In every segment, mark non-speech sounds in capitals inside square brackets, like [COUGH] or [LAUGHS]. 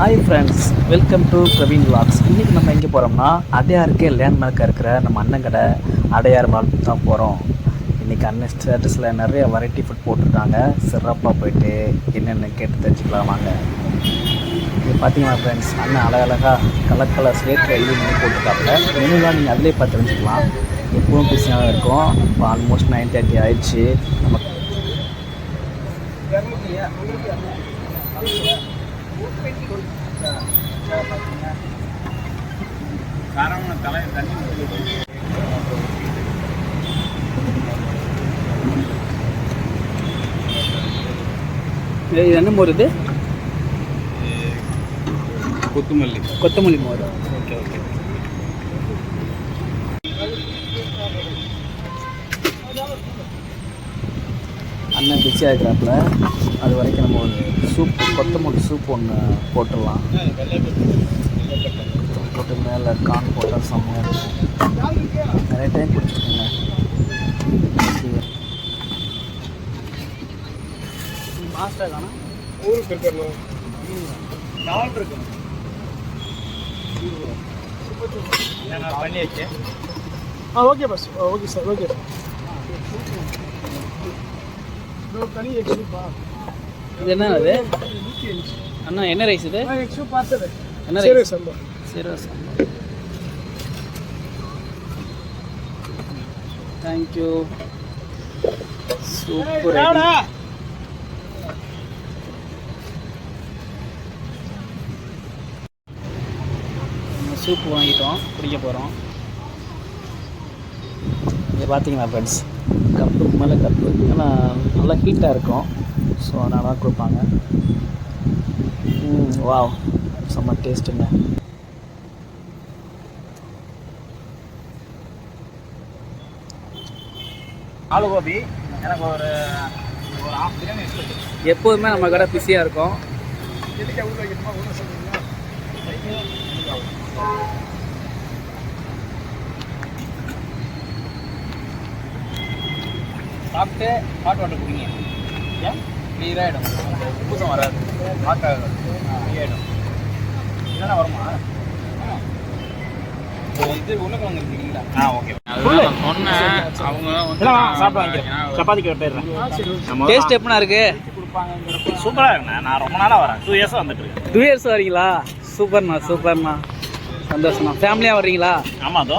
Hi friends welcome to Praveen vlogs. இன்றைக்கி நம்ம எங்கே போகிறோம்னா அடையாருக்கே லேண்ட்மார்க்காக இருக்கிற நம்ம அண்ணன் கடை அடையார் மால் தான் போகிறோம் இன்றைக்கி அண்ணன் ஸ்டேட்டஸில் நிறைய வெரைட்டி ஃபுட் போட்டிருக்காங்க. சிறப்பாக போயிட்டு என்னென்னு கேட்டு தெரிஞ்சுக்கலாம் வாங்க. இது பார்த்தீங்கன்னா ஃப்ரெண்ட்ஸ் அண்ணன் அழகழகாக கலர் கலர் ஸ்லேட்டில் எழுதி மெனு போட்டிருக்காங்க மெனுலாம் நீங்கள் அதிலே பார்த்து தெரிஞ்சுக்கலாம். எப்பவும் பிஸியாக இருக்கும். இப்போ ஆல்மோஸ்ட் நைன் தேர்ட்டி ஆயிடுச்சு. நம்ம இது என்ன மோர் இது? கொத்துமல்லி. கொத்தமல்லி மோர். Okay okay. அண்ணன் பிஸியாக இருக்கிறாப்புல அது வரைக்கும் நம்ம ஒரு சூப் கொத்தமல்லி சூப் ஒன்று போட்டுடலாம். போட்டு மேலே கான் போட்டால் செம்மையாக இருக்கும். நிறைய டைம் குடிச்சிருக்கேங்க. மாஸ்டர் தானே ஊருக்கு இருக்கணும் நாள் இருக்கணும் ஆ okay bus okay sir okay எக்ஸூப்பா இது என்ன அது? அண்ணா என்ன ரைஸ் இது? என்ன ரைஸ் சார் சீரக சாம்பார் தேங்க்யூ சூப்பர் சூப் வாங்கிட்டோம். குடிக்க போகிறோம் இங்கே பார்த்தீங்களா ஃப்ரெண்ட்ஸ் கப்புக்கு மேலே கப்பு. ஏன்னா நல்லா ஹீட்டாக இருக்கும். ஸோ அதனால தான் கொடுப்பாங்க. ம் வாவ் செம்ம டேஸ்ட்டுங்க ஆலு கோபி எனக்கு ஒரு ஒரு ஹாஃப் பிரியாணி எப்போதுமே நம்ம கடை பிஸியாக இருக்கும். சாப்பிட்டு ஹாட் வாட்டர் குடிங்க ஏன்? கிளியராக ஆகிடும் பூசம் வராது. ஹாட் ஆகும் ஆகிடும் என்னென்ன வருமா? எப்படிண்ணா இருக்கு? நான் ரொம்ப நாளாக வரேன். டூ இயர்ஸாக வந்துட்டு டூ இயர்ஸ் வரீங்களா? சூப்பர்ண்ணா சூப்பர்ண்ணா. சந்தோஷம்ண்ணா. ஃபேமிலியாக வர்றீங்களா? ஆமாம் அதோ.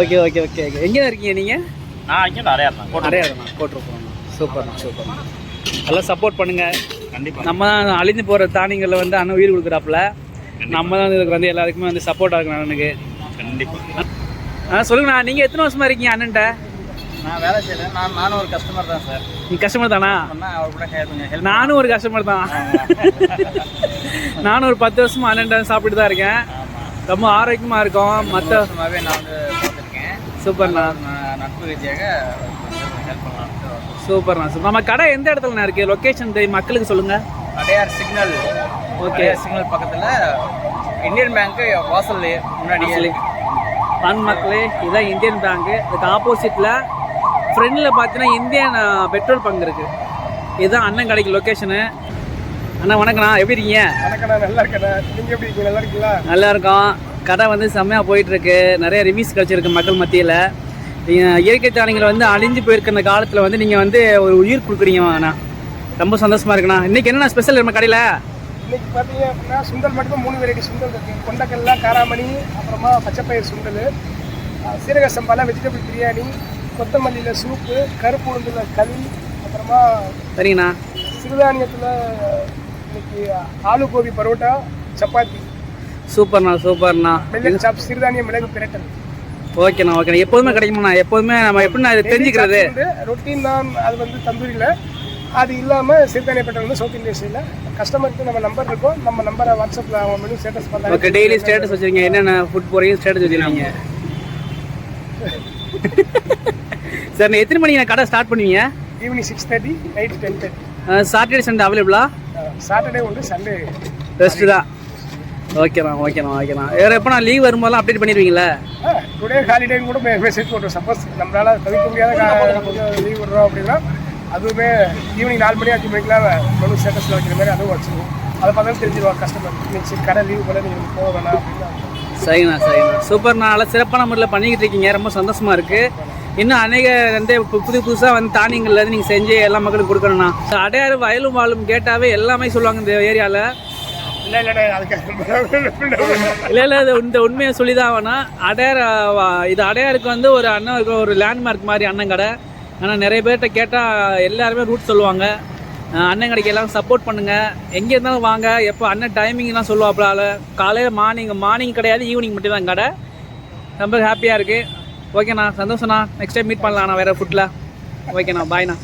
ஓகே ஓகே ஓகே ஓகே எங்கே இருக்கீங்க நீங்கள் நான் நிறையா இருந்தேன் நிறையா இருக்கண்ணா போட்டிருப்போம்ண்ணா சூப்பர்ண்ணா சூப்பர்ண்ணா நல்லா சப்போர்ட் பண்ணுங்கள் கண்டிப்பாக நம்ம தான் அழிஞ்சு போகிற தானியங்களில் வந்து அண்ணன் உயிர் கொடுக்குறாப்புல. நம்ம தான் இதுக்கு வந்து எல்லாருக்குமே வந்து சப்போர்ட்டாக இருக்கணும் அண்ணனுக்கு. கண்டிப்பாக ஆ சொல்லுங்கண்ணா நீங்கள் எத்தனை வருஷமா இருக்கீங்க அண்ணன்ட்ட? நான் வேலை செய்கிறேன் நான் நானும் ஒரு கஸ்டமர் தான் சார் கஸ்டமர் தானா? நானும் ஒரு கஸ்டமர் தான். நானும் ஒரு பத்து வருஷமா அண்ணன்ட்ட சாப்பிட்டு தான் இருக்கேன். ரொம்ப ஆரோக்கியமாக இருக்கும். மற்ற நான் சூப்பர்ண்ணா நான் நட்பு ரீதியாக ஹெல்ப் பண்ணலாம் சூப்பர்ண்ணா சூப்பர் நம்ம கடை எந்த இடத்துலண்ணா இருக்குது லொக்கேஷன் மக்களுக்கு சொல்லுங்கள் அடையார் சிக்னல். ஓகே. சிக்னல் பக்கத்தில் இந்தியன் பேங்க்கு வாசல் வாசல்லே. பன் மக்களே இதுதான் இந்தியன் பேங்க்கு இதுக்கு ஆப்போசிட்டில் ஃப்ரெண்டில் பார்த்தீங்கன்னா இந்தியன் பெட்ரோல் பங்க் இருக்குது இதுதான் அண்ணன் கடைக்கு லொக்கேஷனு அண்ணா வணக்கண்ணா எப்படி இருக்கீங்க? வணக்கண்ணா நல்லா இருக்கண்ணா. நீங்கள் எப்படி இருக்கீங்க? நல்லா இருக்கீங்களா? நல்லா இருக்கோம். கடை வந்து செம்மையாக போயிட்டுருக்கு. நிறைய ரிவ்யூஸ் கிடச்சிருக்கு மக்கள் மத்தியில். இயற்கை தானியங்கள் வந்து அழிஞ்சு போயிருக்க இந்த காலத்தில் வந்து நீங்கள் வந்து ஒரு உயிர் கொடுக்குறீங்க அண்ணா. ரொம்ப சந்தோஷமாக இருக்குண்ணா. இன்றைக்கி என்னென்ன ஸ்பெஷல் நம்ம கடையில்? இன்னைக்கு பார்த்தீங்க அப்படின்னா சுண்டல் மட்டும் மூணு வெரைட்டி சுண்டல் இருக்கு. கொண்டக்கடலை காராமணி அப்புறமா பச்சைப்பயிர் சுண்டல். சீரக சம்பால வெஜிடபிள் பிரியாணி கொத்தமல்லியில் சூப்பு கருப்பு உளுந்துல களி அப்புறமா சரிங்கண்ணா. சிறுதானியத்தில் இன்னைக்கு ஆலு கோபி பரோட்டா சப்பாத்தி. சூப்பர்ண்ணா சூப்பர்ண்ணா. மிளகு சாப் சிறுதானிய மிளகு பிரட்டல். ஓகேண்ணா ஓகேண்ணா. எப்போதுமே கிடைக்குமாண்ணா? எப்போதுமே நம்ம எப்படிண்ணா இது தெரிஞ்சுக்கிறது? ரொட்டீன் தான் அது வந்து தந்தூரியில். அது இல்லாமல் சிறுதானிய பிரட்டல் வந்து சவுத் இந்தியா கஸ்டமருக்கு நம்ம நம்பர் இருக்கும். நம்ம நம்பரை வாட்ஸ்அப்பில் அவங்க மெனு ஸ்டேட்டஸ் ஓகே பண்ணாங்க டெய்லி ஸ்டேட்டஸ் வச்சுருக்கீங்க. என்னென்ன ஃபுட் போகிறீங்க ஸ்டேட்டஸ் வச்சுருக்கீங்க? [LAUGHS] சார் எத்தனை மணிக்கு கடை ஸ்டார்ட் பண்ணுவீங்க? Evening six thirty night ten thirty Saturday Sunday அவைலபிளா சாட்டர்டே உண்டு சண்டே ரெஸ்ட்டு தான். ஓகேண்ணா ஓகேண்ணா ஓகேண்ணா வேறு எப்போ நான் லீவ் வரும்போதெல்லாம் அப்டேட் பண்ணிடுவீங்களா? டுடே ஹாலிடேன்னு கூட மெசேஜ் போட்டுரும். சப்போஸ் நம்மளால தவிர்க்க முடியாத லீவ் விடுறோம் அப்படின்னா அதுவுமே ஈவினிங் நாலு மணி அஞ்சு மணிக்கெலாம் மெனு ஸ்டேட்டஸில் வைக்கிற மாதிரி அதுவும் வச்சுருவோம். அதை பார்த்தாலும் தெரிஞ்சிருவாங்க கஸ்டமர் இன்னைக்கு கடை லீவு போல நீங்கள் போக வேணாம் அப்படின்னு. சரிங்கண்ணா சரிங்கண்ணா சூப்பர்ண்ணா நல்லா சிறப்பான முறையில் பண்ணிக்கிட்டு இருக்கீங்க. ரொம்ப சந்தோஷமா இருக்கு. இன்னும் அநேக வந்து புது புதுசாக வந்து தானியங்கள்ல இருந்து நீங்கள் செஞ்சு எல்லா மக்களுக்கும் கொடுக்கணும்ண்ணா. அடையாறு வயலும் வாழும் கேட்டாவே எல்லாமே சொல்லுவாங்க இந்த ஏரியாவில் இல்லை இல்லை இல்லை இல்லை இது இந்த உண்மையை சொல்லி தான் வேணாம் அடையார் இது அடையாருக்கு வந்து ஒரு அண்ணன் ஒரு லேண்ட்மார்க் மாதிரி அண்ணன் கடை. ஆனால் நிறைய பேர்கிட்ட கேட்டால் எல்லாருமே ரூட் சொல்லுவாங்க. அண்ணன் கடைக்கு எல்லாம் சப்போர்ட் பண்ணுங்கள் எங்கே இருந்தாலும் வாங்க. எப்போ அண்ணன் டைமிங்லாம் சொல்லுவாப்புல காலையில் மார்னிங் மார்னிங் கிடையாது ஈவினிங் மட்டும் தான் கடை. ரொம்ப ஹாப்பியாக இருக்குது ஓகேண்ணா சந்தோஷண்ணா நெக்ஸ்ட் டைம் மீட் பண்ணலாம்ண்ணா வேறு ஃபுட்டில் ஓகேண்ணா பாய்ண்ணா